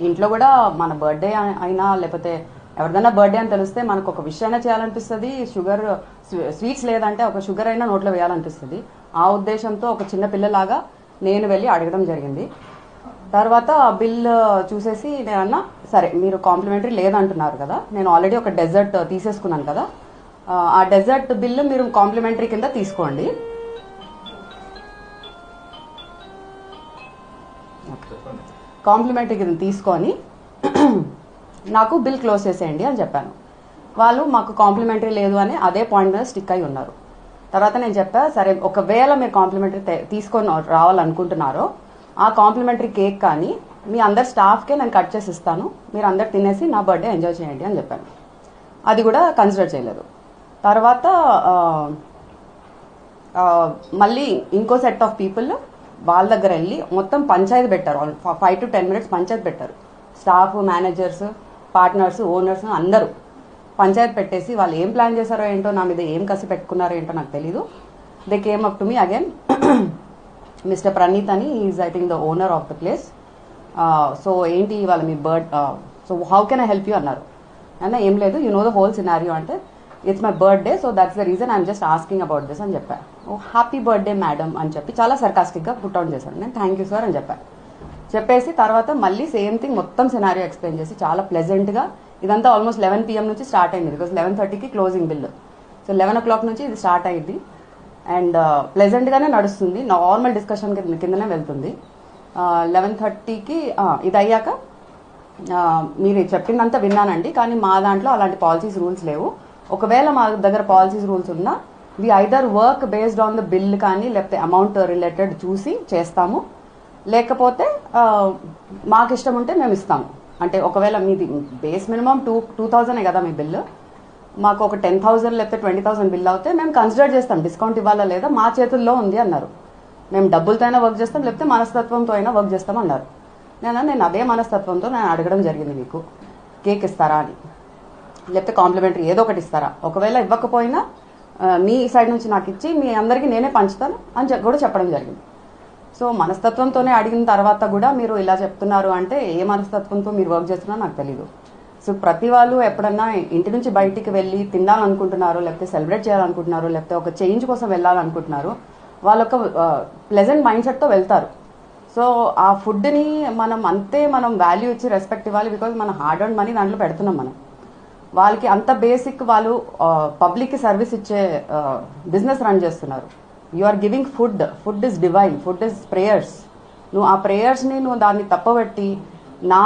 ఇంట్లో కూడా మన బర్త్డే అయినా లేకపోతే ఎవరిదైనా బర్త్డే అని తెలిస్తే మనకు ఒక విష్ అయినా చేయాలనిపిస్తుంది. షుగర్ స్వీట్స్ లేదంటే ఒక షుగర్ అయినా నోట్లో వేయాలనిపిస్తుంది. ఆ ఉద్దేశంతో ఒక చిన్న పిల్లలాగా నేను వెళ్ళి అడగడం జరిగింది. తర్వాత బిల్ చూసేసి నేనన్నా సరే మీరు కాంప్లిమెంటరీ లేదంటున్నారు కదా నేను ఆల్రెడీ ఒక డెజర్ట్ తీసేసుకున్నాను కదా ఆ, డెజర్ట్ బిల్ మీరు కాంప్లిమెంటరీ కింద తీసుకోండి. కాంప్లిమెంటరీ కింద తీసుకొని నాకు బిల్ క్లోజ్ చేసేయండి అని చెప్పాను. వాళ్ళు మాకు కాంప్లిమెంటరీ లేదు అని అదే పాయింట్ మీద స్టిక్ అయి ఉన్నారు. తర్వాత నేను చెప్పా సరే ఒకవేళ మీరు కాంప్లిమెంటరీ తీసుకొని రావాలనుకుంటున్నారో ఆ కాంప్లిమెంటరీ కేక్ కానీ మీ అందరు స్టాఫ్కే నేను కట్ చేసి ఇస్తాను. మీరు అందరు తినేసి నా బర్త్డే ఎంజాయ్ చేయండి అని చెప్పాను. అది కూడా కన్సిడర్ చేయలేదు. తర్వాత మళ్ళీ ఇంకో సెట్ ఆఫ్ పీపుల్ వాళ్ళ దగ్గర వెళ్ళి మొత్తం పంచాయతీ పెట్టారు. ఫైవ్ టు టెన్ మినిట్స్ పంచాయతీ పెట్టారు. స్టాఫ్ మేనేజర్స్ పార్ట్నర్స్ ఓనర్స్ అందరూ పంచాయతీ పెట్టేసి వాళ్ళు ఏం ప్లాన్ చేశారో ఏంటో నా మీద ఏం కసి పెట్టుకున్నారో ఏంటో నాకు తెలీదు. They came up to me again mister Praneeth అని is I think the owner of the place so ఏంటి వాళ్ళ మీ bird so how can I help you అన్నారు. అన్న ఏం లేదు you know the whole scenario అంటే it's my birthday so that's the reason I'm just asking about this అని చెప్పా. ఓ హ్యాపీ బర్త్డే మేడం అని చెప్పి చాలా సర్కాస్టిక్గా పుట్ అవుట్ చేశాను నేను థ్యాంక్ యూ సార్ అని చెప్పాను చెప్పేసి తర్వాత మళ్ళీ సేమ్ థింగ్ మొత్తం సినారియో ఎక్స్ప్లెయిన్ చేసి చాలా ప్లెజెంట్గా ఇదంతా ఆల్మోస్ట్ లెవెన్ పిఎం నుంచి స్టార్ట్ అయింది. బికాస్ లెవెన్ థర్టీకి closing bill so eleven o'clock నుంచి ఇది స్టార్ట్ అయ్యింది అండ్ ప్లెజెంట్గానే నడుస్తుంది. నార్మల్ డిస్కషన్ కిందనే వెళ్తుంది. లెవెన్ థర్టీకి ఇది అయ్యాక మీరు చెప్పిందంతా విన్నానండి. కానీ మా దాంట్లో అలాంటి పాలసీస్ రూల్స్ లేవు. ఒకవేళ మా దగ్గర పాలసీస్ రూల్స్ ఉన్నా we either work based on the bill కానీ లేకపోతే అమౌంట్ రిలేటెడ్ చూసి చేస్తాము. లేకపోతే మాకు ఇష్టం ఉంటే మేము ఇస్తాము. అంటే ఒకవేళ మీది base minimum two two thousand కదా మీ బిల్లు మాకు ఒక టెన్ థౌసండ్ లేకపోతే ట్వంటీ థౌసండ్ బిల్ అవుతే మేము కన్సిడర్ చేస్తాం. డిస్కౌంట్ ఇవ్వాలా లేదా మా చేతుల్లో ఉంది అన్నారు. మేము డబ్బులతో అయినా వర్క్ చేస్తాం లేకపోతే మనస్తత్వంతో అయినా వర్క్ చేస్తాం అన్నారు. నేను నేను అదే మనస్తత్వంతో నేను అడగడం జరిగింది మీకు. కేక్ ఇస్తారా అని. లేకపోతే కాంప్లిమెంటరీ ఏదో ఒకటి ఇస్తారా? ఒకవేళ ఇవ్వకపోయినా మీ సైడ్ నుంచి నాకు ఇచ్చి మీ అందరికీ నేనే పంచుతాను అని కూడా చెప్పడం జరిగింది. సో మనస్తత్వంతోనే అడిగిన తర్వాత కూడా మీరు ఇలా చెప్తున్నారు అంటే ఏ మనస్తత్వంతో మీరు వర్క్ చేస్తున్నారో నాకు తెలియదు సో ప్రతి వాళ్ళు ఎప్పుడన్నా ఇంటి నుంచి బయటికి వెళ్ళి తినాలనుకుంటున్నారు లేకపోతే సెలబ్రేట్ చేయాలనుకుంటున్నారు లేకపోతే ఒక చేంజ్ కోసం వెళ్ళాలనుకుంటున్నారు వాళ్ళొక ప్లెజెంట్ మైండ్ సెట్తో వెళ్తారు. సో ఆ ఫుడ్ని మనం అంతే మనం వాల్యూ ఇచ్చి రెస్పెక్ట్ ఇవ్వాలి బికాజ్ మన హార్డ్ అండ్ మనీ దాంట్లో పెడుతున్నాం మనం. వాళ్ళకి అంత బేసిక్ వాళ్ళు పబ్లిక్కి సర్వీస్ ఇచ్చే బిజినెస్ రన్ చేస్తున్నారు. You are giving food food is divine food is prayers నువ్వు ఆ ప్రేయర్స్ని నువ్వు దాన్ని తప్పబట్టి నా